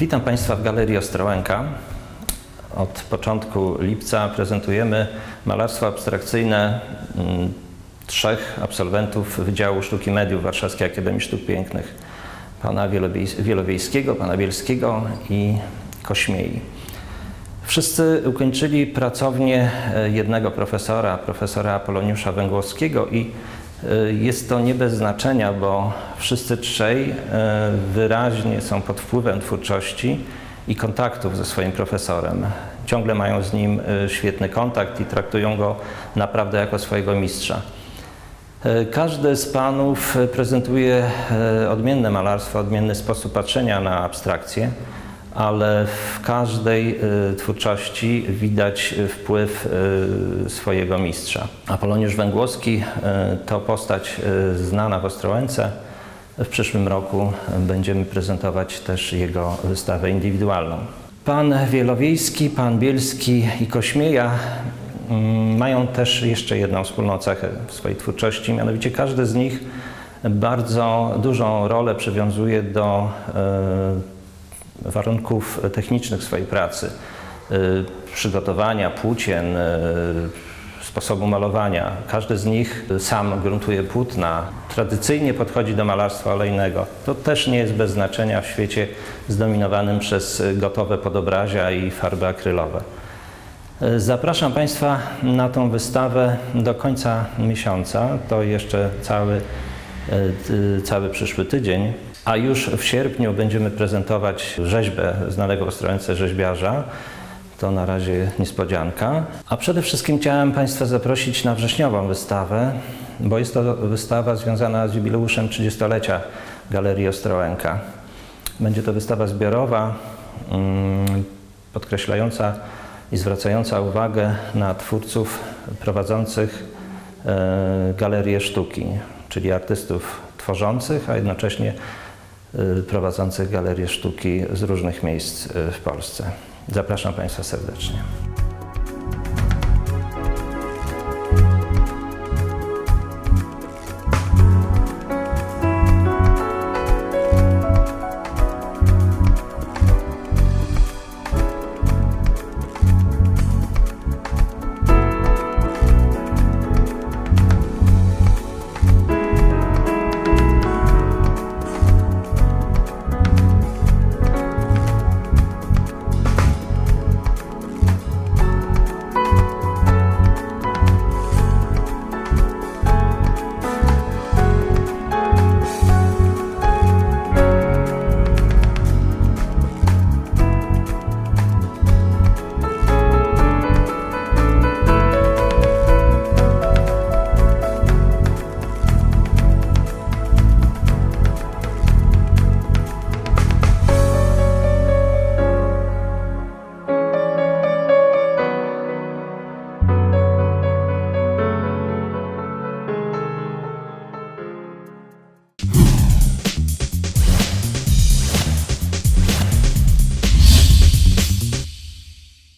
Witam Państwa w Galerii Ostrołęka. Od początku lipca prezentujemy malarstwo abstrakcyjne mm, trzech absolwentów Wydziału Sztuki Mediów Warszawskiej Akademii Sztuk Pięknych. Pana Wielowiej- Wielowiejskiego, pana Bielskiego i Kośmiei. Wszyscy ukończyli pracownię e, jednego profesora, profesora Apoloniusza Węgłowskiego i jest to nie bez znaczenia, bo wszyscy trzej e, wyraźnie są pod wpływem twórczości i kontaktów ze swoim profesorem. Ciągle mają z nim e, świetny kontakt i traktują go naprawdę jako swojego mistrza. Każdy z panów prezentuje odmienne malarstwo, odmienny sposób patrzenia na abstrakcję, ale w każdej e, twórczości widać e, wpływ e, swojego mistrza. Apoloniusz Węgłowski to postać znana w Ostrołęce. W przyszłym roku będziemy prezentować też jego wystawę indywidualną. Pan Wielowiejski, pan Bielski i Kośmieja mm, mają też jeszcze jedną wspólną cechę w swojej twórczości, mianowicie każdy z nich bardzo dużą rolę przywiązuje do warunków technicznych swojej pracy, e, przygotowania płócien, e, sposobu malowania. Każdy z nich sam gruntuje płótna, tradycyjnie podchodzi do malarstwa olejnego. To też nie jest bez znaczenia w świecie zdominowanym przez gotowe podobrazia i farby akrylowe. Zapraszam Państwa na tą wystawę do końca miesiąca. To jeszcze cały, cały przyszły tydzień. A już w sierpniu będziemy prezentować rzeźbę znanego Ostrołęce rzeźbiarza. To na razie niespodzianka. A przede wszystkim chciałem Państwa zaprosić na wrześniową wystawę, bo jest to wystawa związana z jubileuszem 30-lecia Galerii Ostrołęka. Będzie to wystawa zbiorowa, mm, podkreślająca i zwracająca uwagę na twórców prowadzących e, galerię sztuki, czyli artystów tworzących, a jednocześnie prowadzących galerię sztuki z różnych miejsc e, w Polsce. Zapraszam Państwa serdecznie.